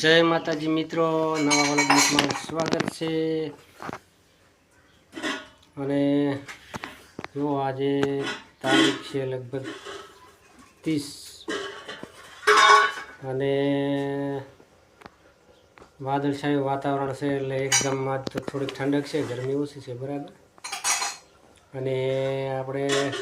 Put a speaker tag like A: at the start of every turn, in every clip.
A: જય માતાજી મિત્રો, નવા વલગમાં સ્વાગત છે. અને જો આજે તારીખ છે લગભગ ત્રીસ. અને વાદળછાયું વાતાવરણ છે એટલે એકદમ તો થોડીક ઠંડક છે, ગરમી ઓછી છે, બરાબર? અને આપણે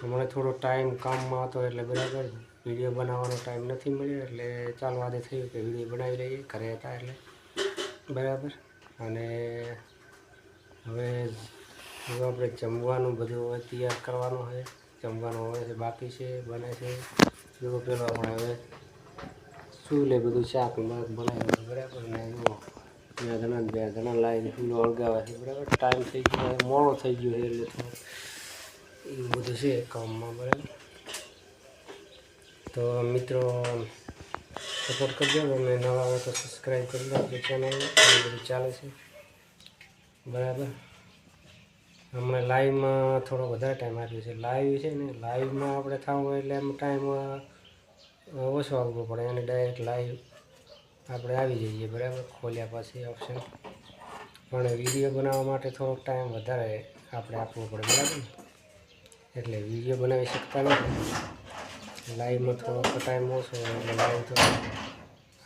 A: હમણાં થોડો ટાઈમ કામમાં હતો એટલે બરાબર વીડિયો બનાવવાનો ટાઈમ નથી મળ્યો એટલે ચાલો આજે થયું કે વીડિયો બનાવી લઈએ, ઘરે હતા એટલે. બરાબર. અને હવે હવે આપણે જમવાનું બધું તૈયાર કરવાનું છે. જમવાનું હોય છે બાકી છે, બને છે. જો પેલો આપણે હવે શું લે બધું શાક બાક બનાવ્યું બરાબર. ને જુઓ બે ઘણા બે ઘણા લાવીને ફૂલો અળગાવે છે, બરાબર. ટાઈમ થઈ ગયો મોડો થઈ ગયો છે એટલે બધું છે કામમાં બરાબર. તો મિત્રો સપોર્ટ કરજો અને નવા હોય તો સબસ્ક્રાઈબ કરી દો ચેનલ એવું બધું ચાલે છે. બરાબર. હમણાં લાઈવમાં થોડો વધારે ટાઈમ આપ્યો છે. લાઈવ છે ને લાઈવમાં આપણે થવું હોય એટલે એમ ટાઈમ ઓછો આવવો પડે. અને ડાયરેક્ટ લાઈવ આપણે આવી જઈએ, બરાબર? ખોલ્યા પછી ઓપ્શન પણ વીડિયો બનાવવા માટે થોડોક ટાઈમ વધારે આપણે આપવો પડે, બરાબર એટલે વીડિયો બનાવી શકતા નથી. લાઈવમાં થોડોક ટાઈમ ઓછો એટલે લાઈવ તો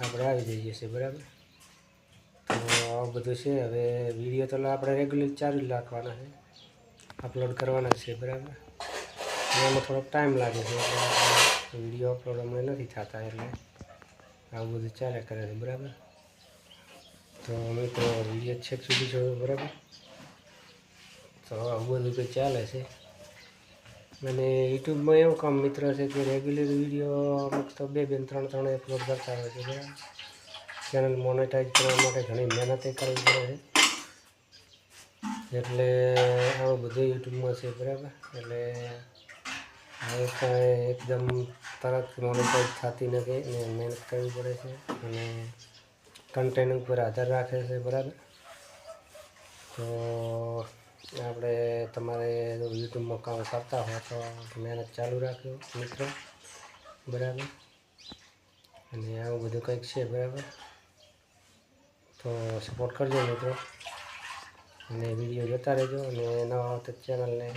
A: આપણે આવી જઈએ છીએ, બરાબર? તો આવું બધું છે. હવે વીડિયો તો આપણે રેગ્યુલર ચાલુ જ રાખવાના છે. અપલોડ કરવાના છે, બરાબર? એમાં થોડોક ટાઈમ લાગે છે વીડિયો અપલોડ અમને નથી થતા એટલે આવું બધું ચાલ્યા કરે છે, બરાબર? તો અમે તો વીડિયો છેક સુધી જોયો બરાબર? તો આવું બધું કંઈ ચાલે છે. અને યુટ્યુબમાં એવું કામ મિત્ર છે કે રેગ્યુલર વીડિયો અમુક તો બે બે ત્રણ ત્રણ અપલોડ કરતા હોય છે ચેનલ મોનેટાઈઝ કરવા માટે ઘણી મહેનત કરવી પડે છે. એટલે આવું બધું યુટ્યુબમાં છે, બરાબર? એટલે હવે કાંઈ એકદમ તરત મોનેટાઈઝ થતી નથી અને મહેનત કરવી પડે છે અને કન્ટેન્ટ ઉપર આધાર રાખે છે, બરાબર? તો આપણે તમારે યુટ્યુબમાં કામ કરતા હોય તો મહેનત ચાલુ રાખજો, મિત્રો. બરાબર? અને આવું બધું કંઈક છે, બરાબર? તો સપોર્ટ કરજો, મિત્રો. અને વીડિયો જોતા રહેજો અને નવા હોય તો ચેનલને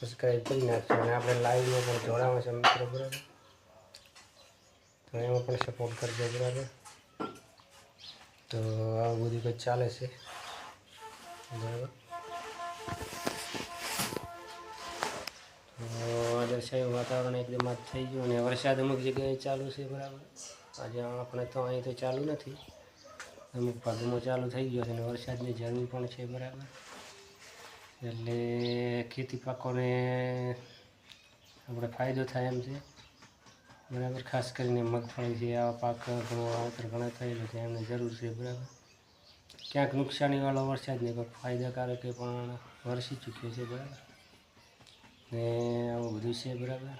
A: સબસ્ક્રાઈબ કરી નાખજો. અને આપણે લાઈવમાં પણ જોડાવા છે, મિત્રો, બરાબર? તો એમાં પણ સપોર્ટ કરજો, બરાબર? તો આવું બધું કંઈક ચાલે છે, બરાબર? વાદળછાયું વાતાવરણ એકદમ આજ થઈ ગયું અને વરસાદ અમુક જગ્યાએ ચાલુ છે બરાબર. આજે આપણે તો અહીં તો ચાલુ નથી. અમુક ભાગમાં ચાલુ થઈ ગયો છે અને વરસાદની જરૂર પણ છે બરાબર. એટલે ખેતી પાકોને આપણે ફાયદો થાય એમ છે. બરાબર, ખાસ કરીને મગફળી છે, આવા પાક ઘણો વાવતર ઘણા થયેલો છે, એમને જરૂર છે બરાબર. ક્યાંક નુકસાનીવાળો વરસાદ નહીં પણ ફાયદાકારક પણ વરસી ચૂક્યો છે બરાબર. ને આવું બધું છે બરાબર.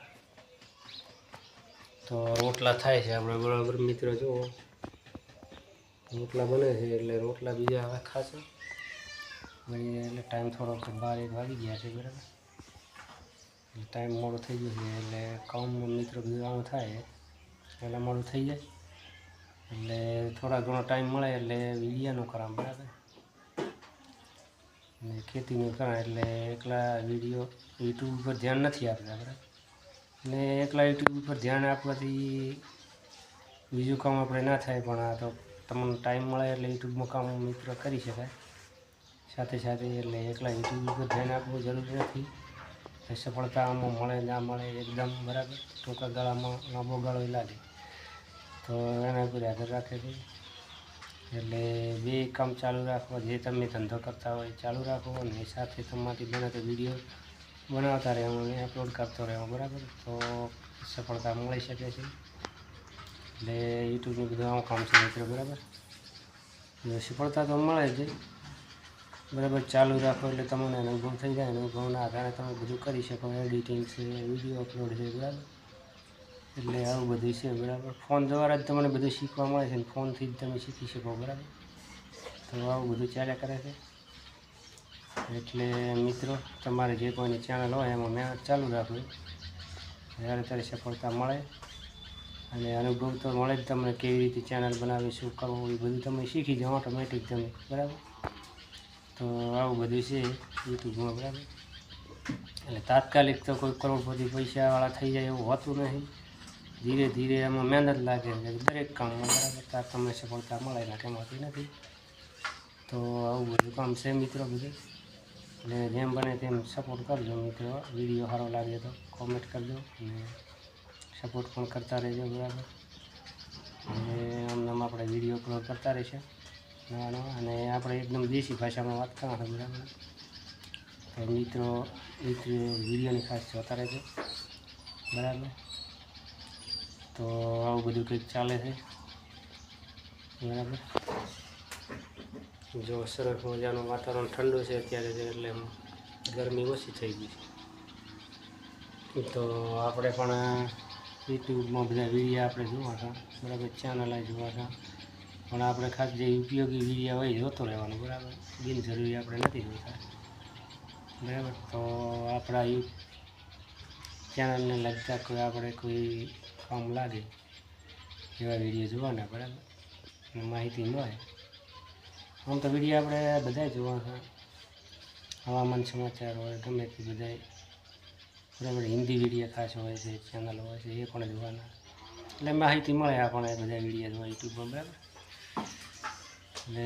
A: તો રોટલા થાય છે આપણે બરાબર મિત્રો જુઓ રોટલા બને છે એટલે રોટલા બીજા હવે ખાશે. વળી એટલે ટાઈમ થોડોક બાર એક વાગી ગયા છે બરાબર. એટલે ટાઈમ મોડો થઈ ગયો છે, એટલે કામમાં મિત્રો બધું આવું થાય. એટલે મોડું થઈ જાય. એટલે થોડા ઘણો ટાઈમ મળે એટલે વિડીયાનું કરામ, બરાબર. અને ખેતીનું કરા એટલે એકલા વીડિયો યુટ્યુબ ઉપર ધ્યાન નથી આપતા આપણે ને એકલા યુટ્યુબ ઉપર ધ્યાન આપવાથી બીજું કામ આપણે ના થાય, પણ આ તો તમને ટાઈમ મળે એટલે યુટ્યુબમાં કામ મિત્ર કરી શકાય. સાથે સાથે એટલે એકલા યુટ્યુબ ઉપર ધ્યાન આપવું જરૂરી નથી. સફળતા આમાં મળે, ના મળે, એકદમ બરાબર, ટૂંકા ગાળામાં લાંબો ગાળો લાગે તો એના ઉપર આધાર રાખે છે. એટલે બે કામ ચાલુ રાખો જે તમે ધંધો કરતા હોય ચાલુ રાખો અને સાથે તમારી બને તો વીડિયો બનાવતા રહેવો અને અપલોડ કરતો રહેવો, બરાબર? તો સફળતા મળી શકે છે. એટલે યુટ્યુબનું બધું આવું કામ છે મિત્રો, બરાબર? સફળતા તો મળે જ. બરાબર, ચાલુ રાખો એટલે તમને અનુભવ થઈ જાય અનુભવના આધારે તમે બધું કરી શકો. એડિટિંગ છે વીડિયો અપલોડ છે, બરાબર? એટલે આવું બધું છે, બરાબર. ફોન દ્વારા જ તમને બધું શીખવા મળે છે ફોનથી જ તમે શીખી શકો, બરાબર. તો આવું બધું ચાલ્યા કરે છે. એટલે મિત્રો, તમારે જે કોઈની ચેનલ હોય એમાં મહેનત ચાલુ રાખવી. જ્યારે ત્યારે સફળતા મળે અને અનુભવ તો મળે જ તમને કેવી રીતે ચેનલ બનાવી, શું કરવું, એ બધું તમે શીખી જાઓ ઓટોમેટિક તમે, બરાબર. તો આવું બધું છે યુટ્યુબમાં, બરાબર. એટલે તાત્કાલિક તો કોઈ કરોડપતિ પૈસાવાળા થઈ જાય એવું હોતું નહીં. ધીરે ધીરે એમાં મહેનત લાગે છે દરેક કામમાં બરાબર ત્યાં તમને સફળતા મળે નાખે મળતી નથી. તો આવું બધું કામ છે મિત્રો બધું. એટલે જેમ બને તેમ સપોર્ટ કરજો મિત્રો. વીડિયો સારો લાગે તો કોમેન્ટ કરજો અને સપોર્ટ પણ કરતા રહેજો બરાબર. અને આમ આપણે વીડિયો અપલોડ કરતા રહેશે. નવા અને આપણે એકદમ દેશી ભાષામાં વાત કરવાના બરાબર. તો મિત્રો મિત્રો વિડીયોની ખાસ જોતા રહેજો. બરાબર. તો આવું બધું કંઈક ચાલે છે. બરાબર. જો સરસ મજાનું વાતાવરણ ઠંડુ છે અત્યારે એટલે ગરમી ઓછી થઈ ગઈ છે. તો આપણે પણ યુટ્યુબમાં બધા વિડીયા આપણે જોવા હતા. બરાબર ચેનલ જોવા હતા. પણ આપણે ખાસ જે ઉપયોગી વિડીયા હોય જોતો રહેવાનું, બરાબર. બિનજરૂરી આપણે નથી જોતા. બરાબર, તો આપણા યુ ચેનલને લગતા કોઈ આપણે કોઈ કામ લાગે. એવા વીડિયો જોવાના, બરાબર? માહિતી મળે. આમ તો વીડિયો આપણે બધા જોવા છે. હવામાન સમાચાર હોય, ગમે તે બધા બરાબર, હિન્દી વીડિયો ખાસ હોય છે ચેનલ હોય છે, એ પણ જોવાના. એટલે માહિતી મળે આપણને બધા વીડિયો જોવા યુટ્યુબમાં, બરાબર? એટલે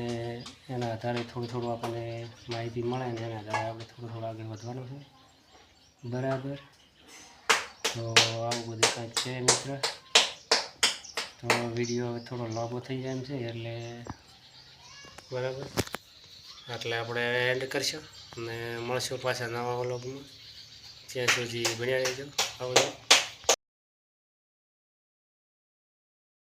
A: એના આધારે થોડું થોડું આપણને માહિતી મળે ને એના આધારે આપણે થોડું થોડું આગળ વધવાનું છે. બરાબર? તો આવું બધું કાંઈક છે મિત્ર. તો વીડિયો થોડો લાંબો થઈ જાય એમ છે, એટલે બરાબર. એટલે આપણે એન્ડ કરશું. અને મળશું પાછા નવા વ્લોગમાં. ત્યાં સુધી ભણ્યા રહેજો. આવજો